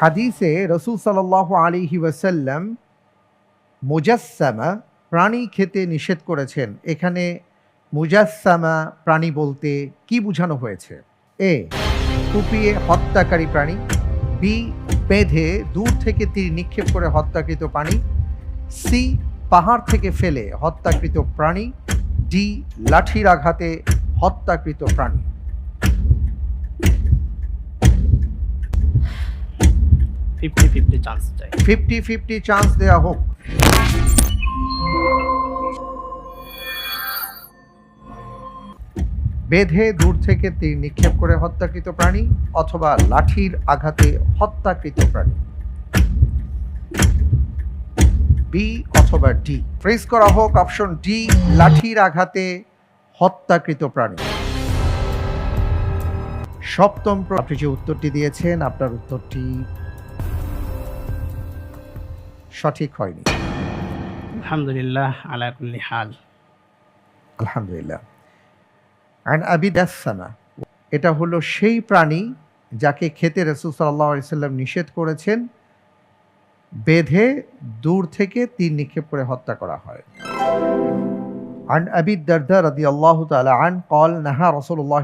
হাদিসে রসুল সাল্লাহ আলিহি ওয়াসাল্লাম মুজাসসামা, প্রাণী খেতে নিষেধ করেছেন। এখানে মুজাসসামা প্রাণী বলতে কি বোঝানো হয়েছে? এ, কুপিয়ে হত্যাকারী প্রাণী। বি, বেঁধে দূর থেকে তীর নিক্ষেপ করে হত্যাকৃত প্রাণী। সি, পাহাড় থেকে ফেলে হত্যাকৃত প্রাণী। ডি, লাঠির আঘাতে হত্যাকৃত প্রাণী। ফিফটি ফিফটি চান্স চাই। ফিফটি ফিফটি চান্স দেওয়া হোক। বেঁধে দূর থেকে তীর নিক্ষেপ করে হত্যাকৃত প্রাণী অথবা লাঠির আঘাতে হত্যাকৃত প্রাণী। বি অথবা ডি ফ্রেজ করা হোক অপশন ডি লাঠির আঘাতে হত্যাকৃত প্রাণী। সপ্তম আপনি যে উত্তরটি দিয়েছেন, আপনার উত্তরটি সঠিক হয়নি আলহামদুলিল্লাহ আলা কুল্লি হাল আলহামদুলিল্লাহ অ্যান্ড আবিদাসানা এটা হলো সেই প্রাণী যাকে খেতে রসুল সাল্লাহ সাল্লাম নিষেধ করেছেন বেঁধে দূর থেকে তীর নিক্ষেপ করে হত্যা করা হয় عن أبي الدرداء رضي الله تعالى عنه قال نهى رسول الله